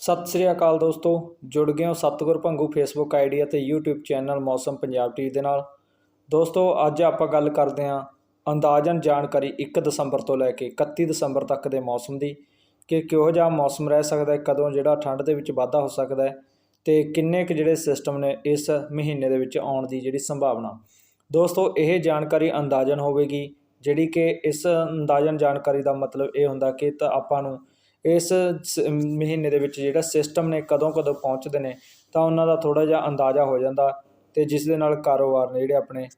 ਸਤਿ ਸ੍ਰੀ ਅਕਾਲ ਦੋਸਤੋ, ਜੁੜ ਗਏ ਹੋ ਸਤਿਗੁਰ ਭੰਗੂ ਫੇਸਬੁੱਕ ਆਈਡੀ ਅਤੇ YouTube ਚੈਨਲ ਮੌਸਮ ਪੰਜਾਬ ਟੀਵੀ ਦੇ ਨਾਲ। ਦੋਸਤੋ, ਅੱਜ ਆਪਾਂ ਗੱਲ ਕਰਦੇ ਹਾਂ ਅੰਦਾਜ਼ਨ ਜਾਣਕਾਰੀ 1 ਦਸੰਬਰ ਤੋਂ ਲੈ ਕੇ 31 ਦਸੰਬਰ ਤੱਕ ਦੇ ਮੌਸਮ ਦੀ, ਕਿ ਕਿਹੋ ਜਿਹਾ ਮੌਸਮ ਰਹਿ ਸਕਦਾ ਹੈ, ਕਦੋਂ ਜਿਹੜਾ ਠੰਡ ਦੇ ਵਿੱਚ ਵਾਧਾ ਹੋ ਸਕਦਾ ਹੈ ਤੇ ਕਿੰਨੇ ਕੁ ਜਿਹੜੇ ਸਿਸਟਮ ਨੇ ਇਸ ਮਹੀਨੇ ਦੇ ਵਿੱਚ ਆਉਣ ਦੀ ਜਿਹੜੀ ਸੰਭਾਵਨਾ। ਦੋਸਤੋ, ਇਹ ਜਾਣਕਾਰੀ ਅੰਦਾਜ਼ਨ ਹੋਵੇਗੀ, ਜਿਹੜੀ ਕਿ ਇਸ ਅੰਦਾਜ਼ਨ ਜਾਣਕਾਰੀ ਦਾ ਮਤਲਬ ਇਹ ਹੁੰਦਾ ਕਿ ਤਾਂ ਆਪਾਂ ਨੂੰ ਇਸ ਸ- ਮਹੀਨੇ ਦੇ ਵਿੱਚ ਜਿਹੜਾ ਸਿਸਟਮ ਨੇ ਕਦੋਂ ਕਦੋਂ ਪਹੁੰਚਦੇ ਨੇ, ਤਾਂ ਉਹਨਾਂ ਦਾ ਥੋੜਾ ਜਿਹਾ ਅੰਦਾਜ਼ਾ ਹੋ ਜਾਂਦਾ ਤੇ ਜਿਸ ਦੇ ਨਾਲ ਕਾਰੋਬਾਰ ਨੇ ਜਿਹੜੇ ਆਪਣੇ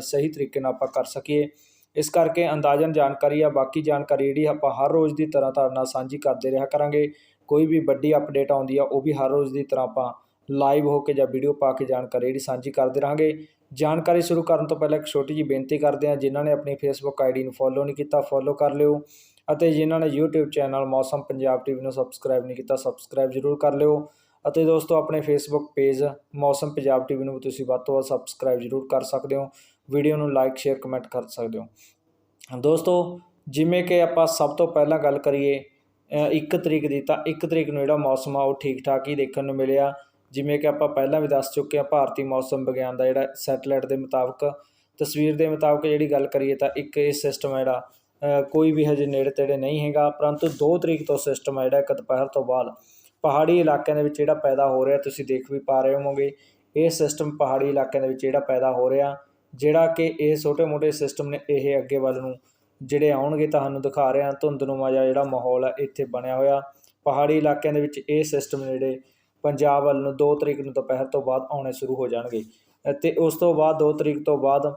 ਸਹੀ ਤਰੀਕੇ ਨਾਲ ਆਪਾਂ ਕਰ ਸਕੀਏ। ਇਸ ਕਰਕੇ ਅੰਦਾਜ਼ਨ ਜਾਣਕਾਰੀ ਆ ਬਾਕੀ ਜਾਣਕਾਰੀ ਜਿਹੜੀ ਆਪਾਂ ਹਰ ਰੋਜ਼ ਦੀ ਤਰ੍ਹਾਂ ਤੁਹਾਡੇ ਨਾਲ ਸਾਂਝੀ ਕਰਦੇ ਰਿਹਾ ਕਰਾਂਗੇ। ਕੋਈ ਵੀ ਵੱਡੀ ਅਪਡੇਟ ਆਉਂਦੀ ਆ, ਉਹ ਵੀ ਹਰ ਰੋਜ਼ ਦੀ ਤਰ੍ਹਾਂ ਆਪਾਂ ਲਾਈਵ ਹੋ ਕੇ ਜਾਂ ਵੀਡੀਓ ਪਾ ਕੇ ਜਾਣਕਾਰੀ ਜਿਹੜੀ ਸਾਂਝੀ ਕਰਦੇ ਰਹਾਂਗੇ। ਜਾਣਕਾਰੀ ਸ਼ੁਰੂ ਕਰਨ ਤੋਂ ਪਹਿਲਾਂ ਇੱਕ ਛੋਟੀ ਜਿਹੀ ਬੇਨਤੀ ਕਰਦੇ ਹਾਂ, ਜਿਨ੍ਹਾਂ ਨੇ ਆਪਣੀ ਫੇਸਬੁੱਕ ਆਈਡੀ ਨੂੰ ਫੋਲੋ ਨਹੀਂ ਕੀਤਾ ਫੋਲੋ ਕਰ ਲਿਓ। ਅਤੇ ਜਿਨ੍ਹਾਂ ਨੇ YouTube ਚੈਨਲ ਮੌਸਮ ਪੰਜਾਬ ਟੀਵੀ ਨੂੰ ਸਬਸਕ੍ਰਾਈਬ ਨਹੀਂ ਕੀਤਾ ਸਬਸਕ੍ਰਾਈਬ ਜ਼ਰੂਰ ਕਰ ਲਿਓ। ਅਤੇ ਦੋਸਤੋ, ਆਪਣੇ ਫੇਸਬੁੱਕ ਪੇਜ ਮੌਸਮ ਪੰਜਾਬ ਟੀਵੀ ਨੂੰ ਵੀ ਤੁਸੀਂ ਵੱਧ ਤੋਂ ਵੱਧ ਸਬਸਕ੍ਰਾਈਬ ਜ਼ਰੂਰ ਕਰ ਸਕਦੇ ਹੋ। ਵੀਡੀਓ ਨੂੰ ਲਾਈਕ ਸ਼ੇਅਰ ਕਮੈਂਟ ਕਰ ਸਕਦੇ ਹੋ। ਦੋਸਤੋ, ਜਿਵੇਂ ਕਿ ਆਪਾਂ ਸਭ ਤੋਂ ਪਹਿਲਾਂ ਗੱਲ ਕਰੀਏ ਇੱਕ ਤਰੀਕ ਦੀ, ਤਾਂ ਇੱਕ ਤਰੀਕ ਨੂੰ ਜਿਹੜਾ ਮੌਸਮ ਆ, ਉਹ ਠੀਕ ਠਾਕ ਹੀ ਦੇਖਣ ਨੂੰ ਮਿਲਿਆ। ਜਿਵੇਂ ਕਿ ਆਪਾਂ ਪਹਿਲਾਂ ਵੀ ਦੱਸ ਚੁੱਕੇ ਹਾਂ, ਭਾਰਤੀ ਮੌਸਮ ਵਿਗਿਆਨ ਦਾ ਜਿਹੜਾ ਸੈਟੇਲਾਈਟ ਦੇ ਮੁਤਾਬਕ, ਤਸਵੀਰ ਦੇ ਮੁਤਾਬਕ ਜਿਹੜੀ ਗੱਲ ਕਰੀਏ ਤਾਂ ਇੱਕ ਇਹ ਸਿਸਟਮ ਹੈ ਜਿਹੜਾ ਕੋਈ ਵੀ ਹਜੇ ਨੇੜੇ ਤੇੜੇ ਨਹੀਂ ਹੈਗਾ, ਪਰੰਤੂ 2 ਤਰੀਕ ਤੋਂ ਸਿਸਟਮ ਹੈ ਜਿਹੜਾ ਇੱਕ ਦੁਪਹਿਰ ਤੋਂ ਬਾਅਦ। ਪਹਾੜੀ ਇਲਾਕਿਆਂ ਦੇ ਵਿੱਚ ਜਿਹੜਾ ਪੈਦਾ ਹੋ ਰਿਹਾ, ਤੁਸੀਂ ਦੇਖ ਵੀ ਪਾ ਰਹੇ ਹੋਵੋਗੇ, ਇਹ ਸਿਸਟਮ ਪਹਾੜੀ ਇਲਾਕਿਆਂ ਦੇ ਵਿੱਚ ਜਿਹੜਾ ਪੈਦਾ ਹੋ ਰਿਹਾ, ਜਿਹੜਾ ਕਿ ਇਹ ਛੋਟੇ-ਮੋਟੇ ਸਿਸਟਮ ਨੇ ਇਹ ਅੱਗੇ ਵੱਲ ਨੂੰ ਜਿਹੜੇ ਆਉਣਗੇ ਤੁਹਾਨੂੰ ਦਿਖਾ ਰਿਹਾ ਧੁੰਦਨੁਮਾ ਜਿਹਾ ਜਿਹੜਾ ਮਾਹੌਲ ਹੈ ਇੱਥੇ ਬਣਿਆ ਹੋਇਆ। ਪਹਾੜੀ ਇਲਾਕਿਆਂ ਦੇ ਵਿੱਚ ਇਹ ਸਿਸਟਮ ਜਿਹੜੇ ਪੰਜਾਬ ਵੱਲ ਨੂੰ 2 ਤਰੀਕ ਨੂੰ ਦੁਪਹਿਰ ਤੋਂ ਬਾਅਦ ਆਉਣੇ ਸ਼ੁਰੂ ਹੋ ਜਾਣਗੇ। ਅਤੇ ਉਸ ਤੋਂ ਬਾਅਦ 2 ਤਰੀਕ ਤੋਂ ਬਾਅਦ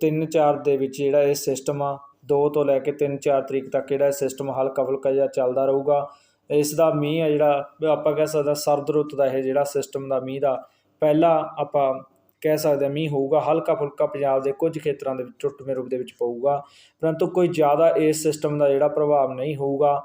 3-4 ਦੇ ਵਿੱਚ ਜਿਹੜਾ ਇਹ ਸਿਸਟਮ ਆ 2 ਤੋਂ ਲੈ ਕੇ 3-4 ਤਰੀਕ ਤੱਕ ਜਿਹੜਾ ਇਹ ਸਿਸਟਮ ਹਲਕਾ ਫੁਲਕਾ ਜਿਹਾ ਚੱਲਦਾ ਰਹੂਗਾ। ਇਸ ਦਾ ਮੀਂਹ ਆ ਜਿਹੜਾ, ਆਪਾਂ ਕਹਿ ਸਕਦੇ ਹਾਂ ਸਰਦ ਰੁੱਤ ਦਾ ਇਹ ਜਿਹੜਾ ਸਿਸਟਮ ਦਾ ਮੀਂਹ ਦਾ, ਪਹਿਲਾ ਆਪਾਂ ਕਹਿ ਸਕਦੇ ਹਾਂ ਮੀਂਹ ਹੋਊਗਾ, ਹਲਕਾ ਫੁਲਕਾ ਪੰਜਾਬ ਦੇ ਕੁਝ ਖੇਤਰਾਂ ਦੇ ਵਿੱਚ ਟੁੱਟਵੇਂ ਰੂਪ ਦੇ ਵਿੱਚ ਪਊਗਾ। ਪਰੰਤੂ ਕੋਈ ਜ਼ਿਆਦਾ ਇਸ ਸਿਸਟਮ ਦਾ ਜਿਹੜਾ ਪ੍ਰਭਾਵ ਨਹੀਂ ਹੋਊਗਾ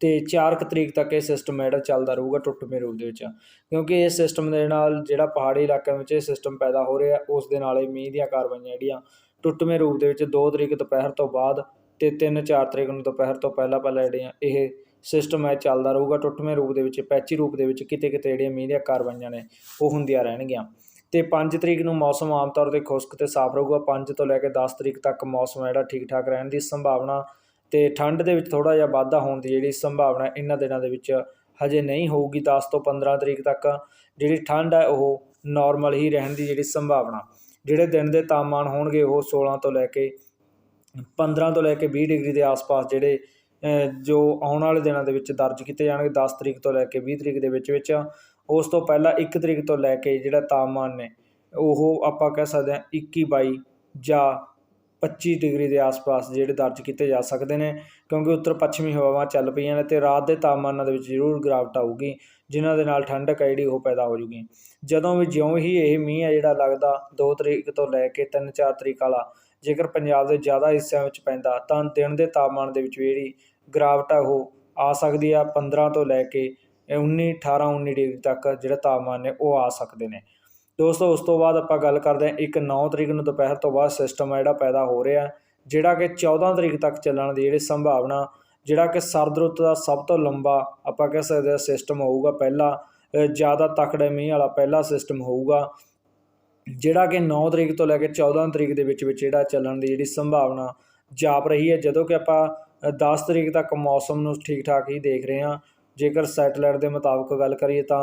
ਤੇ 4 ਕੁ ਤਰੀਕ ਤੱਕ ਇਹ ਸਿਸਟਮ ਜਿਹੜਾ ਚੱਲਦਾ ਰਹੂਗਾ ਟੁੱਟਵੇਂ ਰੂਪ ਦੇ ਵਿੱਚ। ਕਿਉਂਕਿ ਇਸ ਸਿਸਟਮ ਦੇ ਨਾਲ ਜਿਹੜਾ ਪਹਾੜੀ ਇਲਾਕਿਆਂ ਵਿੱਚ ਇਹ ਸਿਸਟਮ ਪੈਦਾ ਹੋ ਰਿਹਾ, ਉਸ ਦੇ ਨਾਲ ਇਹ ਮੀਂਹ ਦੀਆਂ ਕਾਰਵਾਈਆਂ ਜਿਹੜੀਆਂ ਟੁੱਟਵੇਂ ਰੂਪ ਦੇ ਵਿੱਚ ਦੋ ਤਰੀਕ ਦੁਪਹਿਰ ਤੋਂ ਬਾਅਦ ਅਤੇ ਤਿੰਨ ਚਾਰ ਤਰੀਕ ਨੂੰ ਦੁਪਹਿਰ ਤੋਂ ਪਹਿਲਾਂ ਪਹਿਲਾਂ ਜਿਹੜੀਆਂ ਇਹ ਸਿਸਟਮ ਹੈ ਚੱਲਦਾ ਰਹੂਗਾ, ਟੁੱਟਵੇਂ ਰੂਪ ਦੇ ਵਿੱਚ, ਪੈਚੀ ਰੂਪ ਦੇ ਵਿੱਚ ਕਿਤੇ ਕਿਤੇ ਜਿਹੜੀਆਂ ਮੀਂਹ ਦੀਆਂ ਕਾਰਵਾਈਆਂ ਨੇ, ਉਹ ਹੁੰਦੀਆਂ ਰਹਿਣਗੀਆਂ। ਤੇ 5 ਤਰੀਕ ਨੂੰ ਮੌਸਮ ਆਮ ਤੌਰ ਤੇ ਖੁਸ਼ਕ ਤੇ ਸਾਫ਼ ਰਹੂਗਾ 5 ਤੋਂ ਲੈ ਕੇ 10 ਤਰੀਕ ਤੱਕ ਮੌਸਮ ਹੈ ਜਿਹੜਾ ਠੀਕ ਠਾਕ ਰਹਿਣ ਦੀ ਸੰਭਾਵਨਾ ਤੇ ਠੰਡ ਦੇ ਵਿੱਚ ਥੋੜਾ ਜਿਹਾ ਵਾਧਾ ਹੋਣ ਦੀ ਜਿਹੜੀ ਸੰਭਾਵਨਾ ਇਹਨਾਂ ਦਿਨਾਂ ਦੇ ਵਿੱਚ ਹਜੇ ਨਹੀਂ ਹੋਊਗੀ 10 ਤੋਂ 15 ਤਰੀਕ ਤੱਕ ਜਿਹੜੀ ਠੰਡ ਹੈ ਉਹ ਨਾਰਮਲ ਹੀ ਰਹਿਣ ਦੀ ਜਿਹੜੀ ਸੰਭਾਵਨਾ। ਜਿਹੜੇ ਦਿਨ ਦੇ ਤਾਪਮਾਨ ਹੋਣਗੇ ਉਹ 16 ਤੋਂ ਲੈ ਕੇ 15 ਤੋਂ ਲੈ ਕੇ ਵੀਹ ਡਿਗਰੀ ਦੇ ਆਸ-ਪਾਸ ਜਿਹੜੇ ਜੋ ਆਉਣ ਵਾਲੇ ਦਿਨਾਂ ਦੇ ਵਿੱਚ ਦਰਜ ਕੀਤੇ ਜਾਣਗੇ, ਦਸ ਤਰੀਕ ਤੋਂ ਲੈ ਕੇ ਵੀਹ ਤਰੀਕ ਦੇ ਵਿੱਚ ਵਿੱਚ, ਉਸ ਤੋਂ ਪਹਿਲਾਂ ਇੱਕ ਤਰੀਕ ਤੋਂ ਲੈ ਕੇ ਜਿਹੜਾ ਤਾਪਮਾਨ ਨੇ, ਉਹ ਆਪਾਂ ਕਹਿ ਸਕਦੇ ਹਾਂ ਇੱਕੀ ਬਾਈ ਜਾਂ 25 ਡਿਗਰੀ ਦੇ ਆਸ-ਪਾਸ ਜਿਹੜੇ ਦਰਜ ਕੀਤੇ ਜਾ ਸਕਦੇ ਨੇ, ਕਿਉਂਕਿ ਉੱਤਰ ਪੱਛਮੀ ਹਵਾਵਾਂ ਚੱਲ ਪਈਆਂ ਨੇ ਤੇ ਰਾਤ ਦੇ ਤਾਪਮਾਨਾਂ ਦੇ ਵਿੱਚ ਜ਼ਰੂਰ ਗਿਰਾਵਟ ਆਊਗੀ, ਜਿਨ੍ਹਾਂ ਦੇ ਨਾਲ ਠੰਡਕ ਹੈ ਜਿਹੜੀ ਉਹ ਪੈਦਾ ਹੋ ਜੂਗੀ। ਜਦੋਂ ਵੀ ਜਿਉਂ ਹੀ ਇਹ ਮੀਂਹ ਹੈ ਜਿਹੜਾ ਲੱਗਦਾ 2 ਤਰੀਕ ਤੋਂ ਲੈ ਕੇ 3-4 ਤਰੀਕ ਵਾਲਾ, ਜੇਕਰ ਪੰਜਾਬ ਦੇ ਜ਼ਿਆਦਾ ਹਿੱਸਿਆਂ ਵਿੱਚ ਪੈਂਦਾ, ਤਾਂ ਦਿਨ ਦੇ ਤਾਪਮਾਨ ਦੇ ਵਿੱਚ ਵੀ ਜਿਹੜੀ ਗਿਰਾਵਟ ਆ ਉਹ ਆ ਸਕਦੀ ਆ 15 ਤੋਂ ਲੈ ਕੇ 19 18 19 ਡਿਗਰੀ ਤੱਕ ਜਿਹੜਾ ਤਾਪਮਾਨ ਨੇ ਉਹ ਆ ਸਕਦੇ ਨੇ। ਦੋਸਤੋ ਉਸ ਤੋਂ ਬਾਅਦ ਆਪਾਂ ਗੱਲ ਕਰਦੇ ਹਾਂ ਇੱਕ 9 ਤਰੀਕ ਨੂੰ ਦੁਪਹਿਰ ਤੋਂ ਬਾਅਦ ਸਿਸਟਮ ਹੈ ਜਿਹੜਾ ਪੈਦਾ ਹੋ ਰਿਹਾ ਜਿਹੜਾ ਕਿ 14 ਤਰੀਕ ਤੱਕ ਚੱਲਣ ਦੀ ਜਿਹੜੀ ਸੰਭਾਵਨਾ ਜਿਹੜਾ ਕਿ ਸਰਦ ਰੁੱਤ ਦਾ ਸਭ ਤੋਂ ਲੰਬਾ ਆਪਾਂ ਕਹਿ ਸਕਦੇ ਹਾਂ ਸਿਸਟਮ ਹੋਊਗਾ ਪਹਿਲਾ ਜ਼ਿਆਦਾ ਤਕੜੇ ਮੀਂਹ ਵਾਲਾ ਪਹਿਲਾ ਸਿਸਟਮ ਹੋਊਗਾ ਜਿਹੜਾ ਕਿ 9 ਤਰੀਕ ਤੋਂ ਲੈ ਕੇ 14 ਤਰੀਕ ਦੇ ਵਿੱਚ ਵਿੱਚ ਜਿਹੜਾ ਚੱਲਣ ਦੀ ਜਿਹੜੀ ਸੰਭਾਵਨਾ ਜਾਪ ਰਹੀ ਹੈ ਜਦੋਂ ਕਿ ਆਪਾਂ ਅ, 10 ਤਰੀਕ ਤੱਕ ਮੌਸਮ ਨੂੰ ਠੀਕ ਠਾਕ ਹੀ ਦੇਖ ਰਹੇ ਹਾਂ ਜੇਕਰ ਸੈਟੇਲਾਈਟ ਦੇ ਮੁਤਾਬਕ ਗੱਲ ਕਰੀਏ ਤਾਂ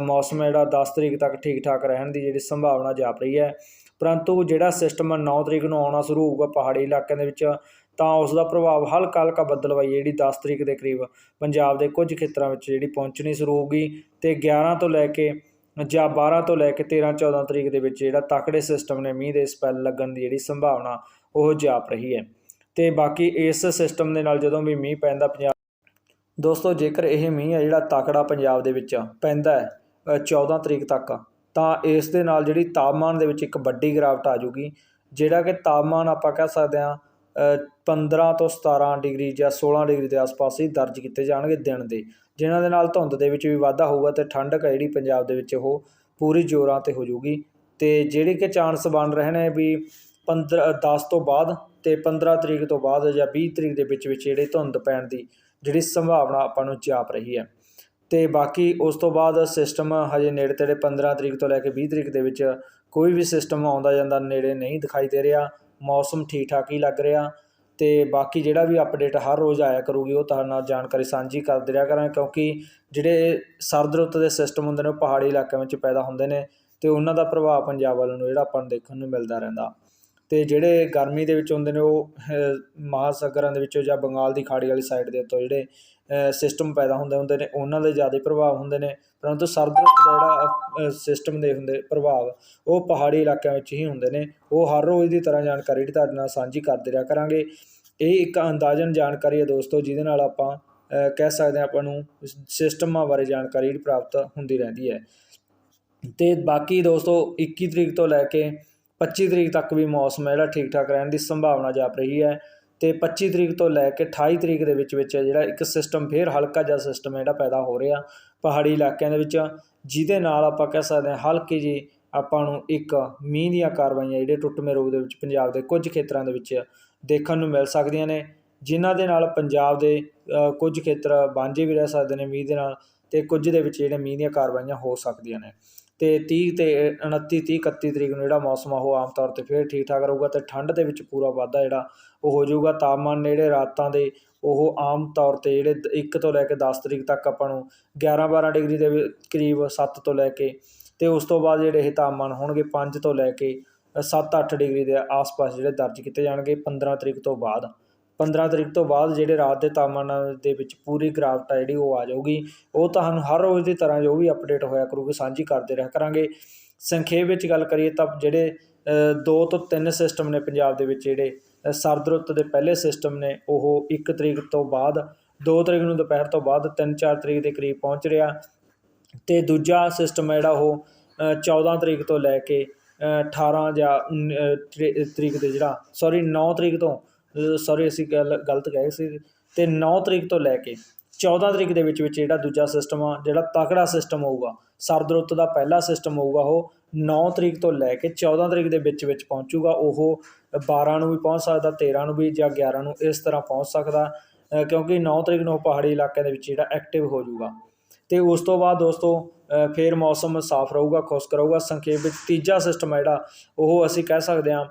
ਮੌਸਮ ਹੈ ਜਿਹੜਾ 10 ਤਰੀਕ ਤੱਕ ਠੀਕ ਠਾਕ ਰਹਿਣ ਦੀ ਜਿਹੜੀ ਸੰਭਾਵਨਾ ਜਾਪ ਰਹੀ ਹੈ। ਪਰੰਤੂ ਜਿਹੜਾ ਸਿਸਟਮ 9 ਤਰੀਕ ਨੂੰ ਆਉਣਾ ਸ਼ੁਰੂ ਹੋਊਗਾ ਪਹਾੜੀ ਇਲਾਕਿਆਂ ਦੇ ਵਿੱਚ, ਤਾਂ ਉਸ ਦਾ ਪ੍ਰਭਾਵ ਹਲਕਾ ਹਲਕਾ ਬੱਦਲਵਾਈ ਜਿਹੜੀ 10 ਤਰੀਕ ਦੇ ਕਰੀਬ ਪੰਜਾਬ ਦੇ ਕੁਝ ਖੇਤਰਾਂ ਵਿੱਚ ਜਿਹੜੀ ਪਹੁੰਚਣੀ ਸ਼ੁਰੂ ਹੋਊਗੀ ਤੇ 11 ਤੋਂ ਲੈ ਕੇ ਜਾਂ 12 ਤੋਂ ਲੈ ਕੇ 13 14 ਤਰੀਕ ਦੇ ਵਿੱਚ ਜਿਹੜਾ ਤਕੜੇ ਸਿਸਟਮ ਨੇ ਮੀਂਹ ਦੇ ਸਪੈਲ ਲੱਗਣ ਦੀ ਜਿਹੜੀ ਸੰਭਾਵਨਾ ਉਹ ਜਾਪ ਰਹੀ ਹੈ। ਤੇ ਬਾਕੀ ਇਸ ਸਿਸਟਮ ਦੇ ਨਾਲ ਜਦੋਂ ਵੀ ਮੀਂਹ ਪੈਂਦਾ ਪੰਜਾਬ ਦੋਸਤੋ, ਜੇਕਰ ਇਹ ਮੀਂਹ ਹੈ ਜਿਹੜਾ ਤਕੜਾ ਪੰਜਾਬ ਦੇ ਵਿੱਚ ਪੈਂਦਾ ਹੈ 14 ਤਰੀਕ ਤੱਕ ਤਾਂ ਇਸ ਦੇ ਨਾਲ ਜਿਹੜੀ ਤਾਪਮਾਨ ਦੇ ਵਿੱਚ ਇੱਕ ਵੱਡੀ ਗਿਰਾਵਟ ਆ ਜੂਗੀ ਜਿਹੜਾ ਕਿ ਤਾਪਮਾਨ ਆਪਾਂ ਕਹਿ ਸਕਦੇ ਹਾਂ ਅ, 15 ਤੋਂ 17 ਡਿਗਰੀ ਜਾਂ 16 ਡਿਗਰੀ ਦੇ ਆਸ-ਪਾਸ ਹੀ ਦਰਜ ਕੀਤੇ ਜਾਣਗੇ ਦਿਨ ਦੇ ਜਿਨ੍ਹਾਂ ਦੇ ਨਾਲ ਧੁੰਦ ਦੇ ਵਿੱਚ ਵੀ ਵਾਧਾ ਹੋਊਗਾ ਤੇ ਠੰਡਕ ਹੈ ਜਿਹੜੀ ਪੰਜਾਬ ਦੇ ਵਿੱਚ ਉਹ ਪੂਰੀ ਜ਼ੋਰਾਂ ਤੇ ਹੋ ਜੂਗੀ ਤੇ ਜਿਹੜੇ ਕਿ ਚਾਂਸ ਬਣ ਰਹੇ ਨੇ ਵੀ 15 10 ਤੋਂ ਬਾਅਦ ਤੇ 15 ਤਰੀਕ ਤੋਂ ਬਾਅਦ ਜਾਂ 20 ਤਰੀਕ ਦੇ ਵਿੱਚ ਵਿੱਚ ਜਿਹੜੇ ਧੁੰਦ ਪੈਣ ਦੀ ਜਿਹੜੀ ਸੰਭਾਵਨਾ ਆਪਾਂ ਨੂੰ ਜਾਪ ਰਹੀ ਹੈ। ਅਤੇ ਬਾਕੀ ਉਸ ਤੋਂ ਬਾਅਦ ਸਿਸਟਮ ਹਜੇ ਨੇੜੇ ਤੇੜੇ 15 ਤਰੀਕ ਤੋਂ ਲੈ ਕੇ ਵੀਹ ਤਰੀਕ ਦੇ ਵਿੱਚ ਕੋਈ ਵੀ ਸਿਸਟਮ ਆਉਂਦਾ ਜਾਂਦਾ ਨੇੜੇ ਨਹੀਂ ਦਿਖਾਈ ਦੇ ਰਿਹਾ, ਮੌਸਮ ਠੀਕ ਠਾਕ ਹੀ ਲੱਗ ਰਿਹਾ ਅਤੇ ਬਾਕੀ ਜਿਹੜਾ ਵੀ ਅਪਡੇਟ ਹਰ ਰੋਜ਼ ਆਇਆ ਕਰੂਗੀ ਉਹ ਤੁਹਾਡੇ ਨਾਲ ਜਾਣਕਾਰੀ ਸਾਂਝੀ ਕਰਦੇ ਰਿਹਾ ਕਰਾਂ ਕਿਉਂਕਿ ਜਿਹੜੇ ਸਰਦ ਰੁੱਤ ਦੇ ਸਿਸਟਮ ਹੁੰਦੇ ਨੇ ਉਹ ਪਹਾੜੀ ਇਲਾਕਿਆਂ ਵਿੱਚ ਪੈਦਾ ਹੁੰਦੇ ਨੇ ਅਤੇ ਉਹਨਾਂ ਦਾ ਪ੍ਰਭਾਵ ਪੰਜਾਬ ਵੱਲ ਨੂੰ ਜਿਹੜਾ ਆਪਾਂ ਨੂੰ ਦੇਖਣ ਨੂੰ ਮਿਲਦਾ ਰਹਿੰਦਾ। ਅਤੇ ਜਿਹੜੇ ਗਰਮੀ ਦੇ ਵਿੱਚ ਹੁੰਦੇ ਨੇ ਉਹ ਮਹਾਸਾਗਰਾਂ ਦੇ ਵਿੱਚੋਂ ਜਾਂ ਬੰਗਾਲ ਦੀ ਖਾੜੀ ਵਾਲੀ ਸਾਈਡ ਦੇ ਉੱਤੋਂ ਜਿਹੜੇ ਸਿਸਟਮ ਪੈਦਾ ਹੁੰਦੇ ਹੁੰਦੇ ਨੇ, ਉਹਨਾਂ ਦੇ ਜ਼ਿਆਦਾ ਪ੍ਰਭਾਵ ਹੁੰਦੇ ਨੇ, ਪਰੰਤੂ ਸਰਦ ਰੁੱਤ ਦਾ ਜਿਹੜਾ ਸਿਸਟਮ ਦੇ ਹੁੰਦੇ ਪ੍ਰਭਾਵ, ਉਹ ਪਹਾੜੀ ਇਲਾਕਿਆਂ ਵਿੱਚ ਹੀ ਹੁੰਦੇ ਨੇ। ਉਹ ਹਰ ਰੋਜ਼ ਦੀ ਤਰ੍ਹਾਂ ਜਾਣਕਾਰੀ ਜਿਹੜੀ ਤੁਹਾਡੇ ਨਾਲ ਸਾਂਝੀ ਕਰਦੇ ਰਿਹਾ ਕਰਾਂਗੇ। ਇਹ ਇੱਕ ਅੰਦਾਜ਼ਨ ਜਾਣਕਾਰੀ ਹੈ ਦੋਸਤੋ, ਜਿਹਦੇ ਨਾਲ ਆਪਾਂ ਕਹਿ ਸਕਦੇ ਹਾਂ ਆਪਾਂ ਨੂੰ ਸਿਸਟਮਾਂ ਬਾਰੇ ਜਾਣਕਾਰੀ ਪ੍ਰਾਪਤ ਹੁੰਦੀ ਰਹਿੰਦੀ ਹੈ। ਤੇ ਬਾਕੀ ਦੋਸਤੋ 21 ਤਰੀਕ ਤੋਂ ਲੈ ਕੇ 25 ਤਰੀਕ ਤੱਕ ਵੀ ਮੌਸਮ ਹੈ ਜਿਹੜਾ ਠੀਕ ਠਾਕ ਰਹਿਣ ਦੀ ਸੰਭਾਵਨਾ ਜਾਪ ਰਹੀ ਹੈ। ਅਤੇ ਪੱਚੀ ਤਰੀਕ ਤੋਂ ਲੈ ਕੇ 28 ਤਰੀਕ ਦੇ ਵਿੱਚ ਵਿੱਚ ਜਿਹੜਾ ਇੱਕ ਸਿਸਟਮ ਫੇਰ ਹਲਕਾ ਜਿਹਾ ਸਿਸਟਮ ਹੈ ਜਿਹੜਾ ਪੈਦਾ ਹੋ ਰਿਹਾ ਪਹਾੜੀ ਇਲਾਕਿਆਂ ਦੇ ਵਿੱਚ, ਜਿਹਦੇ ਨਾਲ ਆਪਾਂ ਕਹਿ ਸਕਦੇ ਹਾਂ ਹਲਕੀ ਜੀ ਆਪਾਂ ਨੂੰ ਇੱਕ ਮੀਂਹ ਦੀਆਂ ਕਾਰਵਾਈਆਂ ਜਿਹੜੇ ਟੁੱਟਵੇਂ ਰੂਪ ਦੇ ਵਿੱਚ ਪੰਜਾਬ ਦੇ ਕੁਝ ਖੇਤਰਾਂ ਦੇ ਵਿੱਚ ਦੇਖਣ ਨੂੰ ਮਿਲ ਸਕਦੀਆਂ ਨੇ, ਜਿਨ੍ਹਾਂ ਦੇ ਨਾਲ ਪੰਜਾਬ ਦੇ ਕੁਝ ਖੇਤਰ ਵਾਂਝੇ ਵੀ ਰਹਿ ਸਕਦੇ ਨੇ ਮੀਂਹ ਦੇ ਨਾਲ ਤੇ ਕੁਝ ਦੇ ਵਿੱਚ ਜਿਹੜੇ ਮੀਂਹ ਦੀਆਂ ਕਾਰਵਾਈਆਂ ਹੋ ਸਕਦੀਆਂ ਨੇ। ਅਤੇ ਤੀਹ ਤੇ 29 30 31 ਤਰੀਕ ਨੂੰ ਜਿਹੜਾ ਮੌਸਮ ਆ, ਉਹ ਆਮ ਤੌਰ ਤੇ ਫਿਰ ਠੀਕ ਠਾਕ ਰਹੂਗਾ ਅਤੇ ਠੰਡ ਦੇ ਵਿੱਚ ਪੂਰਾ ਵਾਧਾ ਜਿਹੜਾ ਉਹ ਹੋ ਜਾਊਗਾ। ਤਾਪਮਾਨ ਜਿਹੜੇ ਰਾਤਾਂ ਦੇ ਉਹ ਆਮ ਤੌਰ ਤੇ ਜਿਹੜੇ ਇੱਕ ਤੋਂ ਲੈ ਕੇ ਦਸ ਤਰੀਕ ਤੱਕ ਆਪਾਂ ਨੂੰ 11 12 ਡਿਗਰੀ ਦੇ ਵੀ ਕਰੀਬ ਸੱਤ ਤੋਂ ਲੈ ਕੇ ਅਤੇ ਉਸ ਤੋਂ ਬਾਅਦ ਜਿਹੜੇ ਇਹ ਤਾਪਮਾਨ ਹੋਣਗੇ ਪੰਜ ਤੋਂ ਲੈ ਕੇ 7-8 ਡਿਗਰੀ ਦੇ ਆਸ-ਪਾਸ ਜਿਹੜੇ ਦਰਜ ਕੀਤੇ ਜਾਣਗੇ 15 ਤਰੀਕ ਤੋਂ ਬਾਅਦ। 15 ਤਰੀਕ ਤੋਂ ਬਾਅਦ ਜਿਹੜੇ ਰਾਤ ਦੇ ਤਾਪਮਾਨ ਦੇ ਵਿੱਚ ਪੂਰੀ ਗਿਰਾਵਟ ਆ ਜਿਹੜੀ ਉਹ ਆ ਜਾਊਗੀ। ਉਹ ਤੁਹਾਨੂੰ ਹਰ ਰੋਜ਼ ਦੀ ਤਰ੍ਹਾਂ ਜੋ ਵੀ ਅਪਡੇਟ ਹੋਇਆ ਕਰੂਗੀ ਸਾਂਝੀ ਕਰਦੇ ਰਿਹਾ ਕਰਾਂਗੇ। ਸੰਖੇਪ ਵਿੱਚ ਗੱਲ ਕਰੀਏ ਤਾਂ ਜਿਹੜੇ ਦੋ ਤੋਂ ਤਿੰਨ ਸਿਸਟਮ ਨੇ ਪੰਜਾਬ ਦੇ ਵਿੱਚ ਜਿਹੜੇ ਸਰਦ ਰੁੱਤ ਦੇ ਪਹਿਲੇ ਸਿਸਟਮ ਨੇ ਉਹ 1 ਤਰੀਕ ਤੋਂ ਬਾਅਦ 2 ਤਰੀਕ ਨੂੰ ਦੁਪਹਿਰ ਤੋਂ ਬਾਅਦ 3-4 ਤਰੀਕ ਦੇ ਕਰੀਬ ਪਹੁੰਚ ਰਿਹਾ। ਤੇ ਦੂਜਾ ਸਿਸਟਮ ਹੈ ਜਿਹੜਾ ਉਹ ਅ, 14 ਤਰੀਕ ਤੋਂ ਲੈ ਕੇ ਅ, 18 ਜਾਂ ਤਰੀਕ ਦੇ ਜਿਹੜਾ ਸੌਰੀ 9 ਤਰੀਕ ਤੋਂ ਸੌਰੀ ਅਸੀਂ ਗੱਲ, ਗਲਤ ਕਹੇ ਸੀ ਤੇ 9 ਤਰੀਕ ਤੋਂ ਲੈ ਕੇ 14 ਤਰੀਕ ਦੇ ਵਿੱਚ ਵਿੱਚ ਜਿਹੜਾ ਦੂਜਾ ਸਿਸਟਮ ਆ, ਜਿਹੜਾ ਤਕੜਾ ਸਿਸਟਮ ਹੋਊਗਾ ਸਰਦ ਰੁੱਤ ਦਾ ਪਹਿਲਾ ਸਿਸਟਮ ਹੋਊਗਾ ਉਹ 9 ਤਰੀਕ ਤੋਂ ਲੈ ਕੇ 14 ਤਰੀਕ ਦੇ ਵਿੱਚ ਵਿੱਚ ਪਹੁੰਚੂਗਾ, ਉਹ 12 ਨੂੰ ਵੀ ਪਹੁੰਚ ਸਕਦਾ 13 ਨੂੰ ਵੀ ਜਾਂ 11 ਨੂੰ ਇਸ ਤਰ੍ਹਾਂ ਪਹੁੰਚ ਸਕਦਾ ਕਿਉਂਕਿ 9 ਤਰੀਕ ਨੂੰ ਉਹ ਪਹਾੜੀ ਇਲਾਕਿਆਂ ਦੇ ਵਿੱਚ ਜਿਹੜਾ ਐਕਟਿਵ ਹੋ ਜਾਊਗਾ। ਤੇ ਉਸ ਤੋਂ ਬਾਅਦ ਦੋਸਤੋ ਫਿਰ ਮੌਸਮ ਸਾਫ਼ ਰਹੂਗਾ, ਖੁਸ਼ਕ ਰਹੂਗਾ, ਸੰਖੇਪ ਵਿੱਚ ਤੀਜਾ ਸਿਸਟਮ ਹੈ ਜਿਹੜਾ, ਉਹ ਅਸੀਂ ਕਹਿ ਸਕਦੇ ਹਾਂ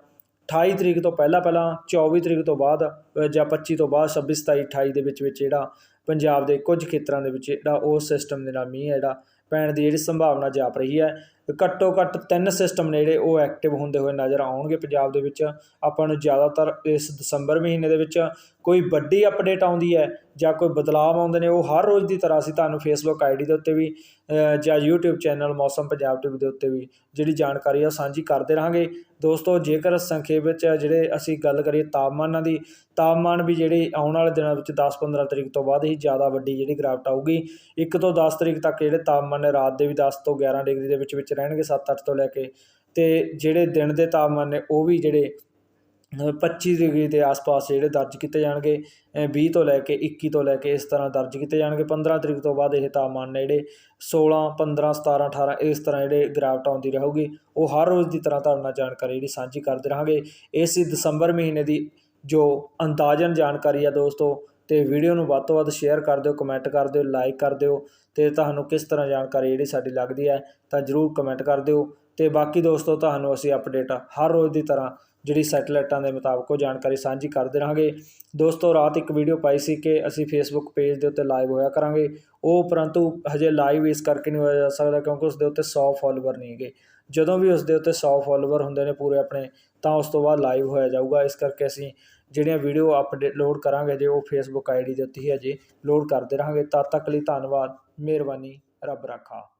28 ਤਰੀਕ ਤੋਂ ਪਹਿਲਾਂ ਪਹਿਲਾਂ 24 ਤਰੀਕ ਤੋਂ ਬਾਅਦ ਜਾਂ 25 ਤੋਂ ਬਾਅਦ 26 27 28 ਦੇ ਵਿੱਚ ਵਿੱਚ ਜਿਹੜਾ ਪੰਜਾਬ ਦੇ ਕੁਝ ਖੇਤਰਾਂ ਦੇ ਵਿੱਚ ਜਿਹੜਾ ਉਹ ਸਿਸਟਮ ਦੇ ਨਾਲ ਮੀਂਹ ਜਿਹੜਾ ਪੈਣ ਦੀ ਜਿਹੜੀ ਸੰਭਾਵਨਾ ਜਾਪ ਰਹੀ ਹੈ। ਘੱਟੋ ਘੱਟ ਤਿੰਨ ਸਿਸਟਮ ਨੇ ਜਿਹੜੇ ਉਹ ਐਕਟਿਵ ਹੁੰਦੇ ਹੋਏ ਨਜ਼ਰ ਆਉਣਗੇ ਪੰਜਾਬ ਦੇ ਵਿੱਚ। ਆਪਾਂ ਨੂੰ ਜ਼ਿਆਦਾਤਰ ਇਸ ਦਸੰਬਰ ਮਹੀਨੇ ਦੇ ਵਿੱਚ ਕੋਈ ਵੱਡੀ ਅਪਡੇਟ ਆਉਂਦੀ ਹੈ ਜਾਂ ਕੋਈ ਬਦਲਾਅ ਆਉਂਦੇ ਨੇ, ਉਹ ਹਰ ਰੋਜ਼ ਦੀ ਤਰ੍ਹਾਂ ਅਸੀਂ ਤੁਹਾਨੂੰ ਫੇਸਬੁੱਕ ਆਈਡੀ ਦੇ ਉੱਤੇ ਵੀ ਜਾਂ YouTube ਚੈਨਲ ਮੌਸਮ ਪੰਜਾਬ ਟੀਵੀ ਦੇ ਉੱਤੇ ਵੀ ਜਿਹੜੀ ਜਾਣਕਾਰੀ ਆ ਉਹ ਸਾਂਝੀ ਕਰਦੇ ਰਹਾਂਗੇ। ਦੋਸਤੋ, ਜੇਕਰ ਸੰਖੇਪ ਵਿੱਚ ਜਿਹੜੇ ਅਸੀਂ ਗੱਲ ਕਰੀਏ ਤਾਪਮਾਨਾਂ ਦੀ, ਤਾਪਮਾਨ ਵੀ ਜਿਹੜੇ ਆਉਣ ਵਾਲੇ ਦਿਨਾਂ ਵਿੱਚ 10-15 ਤਰੀਕ ਤੋਂ ਬਾਅਦ ਹੀ ਜ਼ਿਆਦਾ ਵੱਡੀ ਜਿਹੜੀ ਗਿਰਾਵਟ ਆਊਗੀ। 1 ਤੋਂ 10 ਤਰੀਕ ਤੱਕ ਜਿਹੜੇ ਤਾਪਮਾਨ ਨੇ ਰਾਤ ਦੇ ਵੀ 10 ਤੋਂ 11 ਡਿਗਰੀ ਦੇ ਵਿੱਚ ਵਿੱਚ ਰਹਿਣਗੇ 7-8 ਤੋਂ ਲੈ ਕੇ। ਤੇ ਜਿਹੜੇ ਦਿਨ ਦੇ ਤਾਪਮਾਨ ਨੇ ਉਹ ਵੀ ਜਿਹੜੇ ਪੱਚੀ ਡਿਗਰੀ ਦੇ ਆਸ-ਪਾਸ ਜਿਹੜੇ ਦਰਜ ਕੀਤੇ ਜਾਣਗੇ ਵੀਹ ਤੋਂ ਲੈ ਕੇ 21 ਤੋਂ ਲੈ ਕੇ ਇਸ ਤਰ੍ਹਾਂ ਦਰਜ ਕੀਤੇ ਜਾਣਗੇ। 15 ਤਰੀਕ ਤੋਂ ਬਾਅਦ ਇਹ ਤਾਪਮਾਨ ਨੇ ਜਿਹੜੇ 16 15 17 18 ਇਸ ਤਰ੍ਹਾਂ ਜਿਹੜੇ ਗਿਰਾਵਟ ਆਉਂਦੀ ਰਹੂਗੀ। ਉਹ ਹਰ ਰੋਜ਼ ਦੀ ਤਰ੍ਹਾਂ ਤੁਹਾਡੇ ਨਾਲ ਜਾਣਕਾਰੀ ਜਿਹੜੀ ਸਾਂਝੀ ਕਰਦੇ ਰਹਾਂਗੇ। ਇਸ ਦਸੰਬਰ ਮਹੀਨੇ ਦੀ ਜੋ ਅੰਦਾਜ਼ਨ ਜਾਣਕਾਰੀ ਆ ਦੋਸਤੋ, ਤੇ ਵੀਡੀਓ ਨੂੰ ਵੱਧ ਤੋਂ ਵੱਧ ਸ਼ੇਅਰ ਕਰ ਦਿਓ, ਕਮੈਂਟ ਕਰ ਦਿਓ, ਲਾਈਕ ਕਰ ਦਿਓ, ਤੇ ਤੁਹਾਨੂੰ ਕਿਸ ਤਰ੍ਹਾਂ ਜਾਣਕਾਰੀ ਜਿਹੜੀ ਸਾਡੀ ਲੱਗਦੀ ਹੈ, ਤਾਂ ਜਰੂਰ ਕਮੈਂਟ ਕਰ ਦਿਓ। ਤੇ ਬਾਕੀ ਦੋਸਤੋ, ਤੁਹਾਨੂੰ ਅਸੀਂ ਅਪਡੇਟ ਹਰ ਰੋਜ਼ ਦੀ ਤਰ੍ਹਾਂ ਜਿਹੜੀ ਸੈਟਲਾਈਟਾਂ ਦੇ ਮੁਤਾਬਕ ਉਹ ਜਾਣਕਾਰੀ ਸਾਂਝੀ ਕਰਦੇ ਰਹਾਂਗੇ। ਦੋਸਤੋ, ਰਾਤ ਇੱਕ ਵੀਡੀਓ ਪਾਈ ਸੀ ਕਿ ਅਸੀਂ ਫੇਸਬੁੱਕ ਪੇਜ ਦੇ ਉੱਤੇ ਲਾਈਵ ਹੋਇਆ ਕਰਾਂਗੇ। ਉਹ ਪਰੰਤੂ ਹਜੇ ਲਾਈਵ ਇਸ ਕਰਕੇ ਨਹੀਂ ਹੋਇਆ ਜਾ ਸਕਦਾ ਕਿਉਂਕਿ ਉਸ ਦੇ ਉੱਤੇ 100 ਫਾਲੋਅਰ ਨਹੀਂ ਹੈਗੇ। ਜਦੋਂ ਵੀ ਉਸ ਦੇ ਉੱਤੇ 100 ਫਾਲੋਅਰ ਹੁੰਦੇ ਨੇ ਪੂਰੇ ਆਪਣੇ, ਤਾਂ ਉਸ ਤੋਂ ਬਾਅਦ ਲਾਈਵ ਹੋਇਆ ਜਾਊਗਾ। ਇਸ ਕਰਕੇ ਅਸੀਂ ਜਿਹੜੀਆਂ ਵੀਡੀਓ ਅਪਡੇਟ ਲੋਡ ਕਰਾਂਗੇ ਜੇ ਉਹ ਫੇਸਬੁੱਕ ਆਈਡੀ ਦੇ ਉੱਤੇ ਹੀ ਅਜੇ ਲੋਡ ਕਰਦੇ ਰਹਾਂਗੇ। ਤਦ ਤੱਕ ਲਈ ਧੰਨਵਾਦ, ਮਿਹਰਬਾਨੀ, ਰੱਬ ਰਾਖਾ।